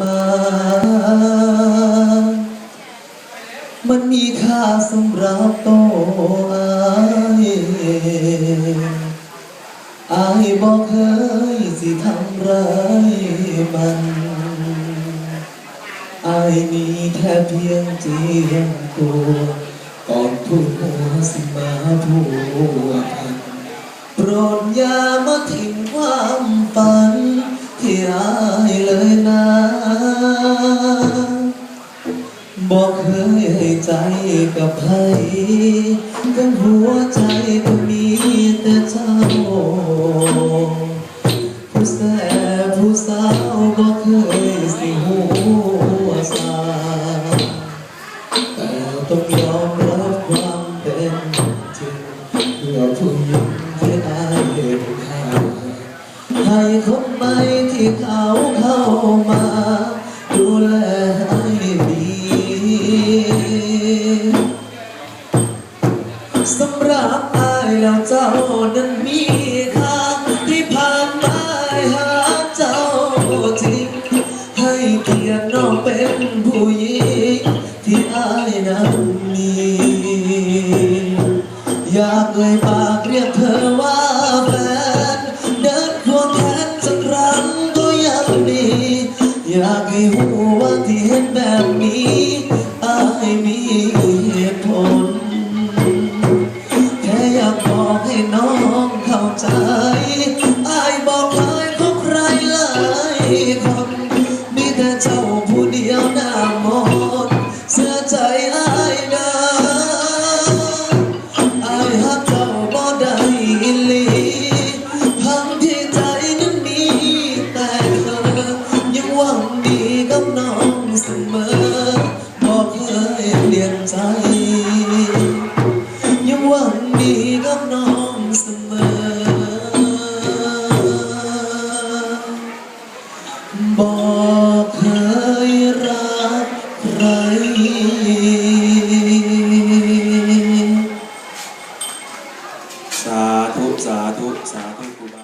มามันมีค่าสำหรับตัวอายอายบอกเคยสิทำร้ายมันอายมีแค่เพียงเจียมตัวก่อนผู้หัวสิมาผัวพันโปรดอย่ามาทิ้งความฝัน ที่อายเลยนะบอกเคยให้ใจกับใครทั้งหัวใจก็มีแต่เจ้า ผู้แส่ผู้สาวบอกเคยสิหัวสาแต่ต้องยอมรับความเป็นจริงเพื่อผู้หญิงที่อายเห็นค่ ให้คนใหมที่เขาเข้ามา ดูแลให้ดีสำหรับอายแล้วเจ้านั้นมีค่าที่ผ่านมาหาเจ้าจริงให้เกียรติน้องเป็นผู้หญิงที่อายนั้นมีอยากเอ่ยปากเรียกเธอว่าแฟน ให้หัวที่เห็นแบบนี้อายมีเหตุผล แค่อยากบอกให้น้องเข้าใจอายบอกเคยพบใครหลายคนมีแต่เจ้าผู้เดียวหน้ามอง สาธุ สาธุครูบา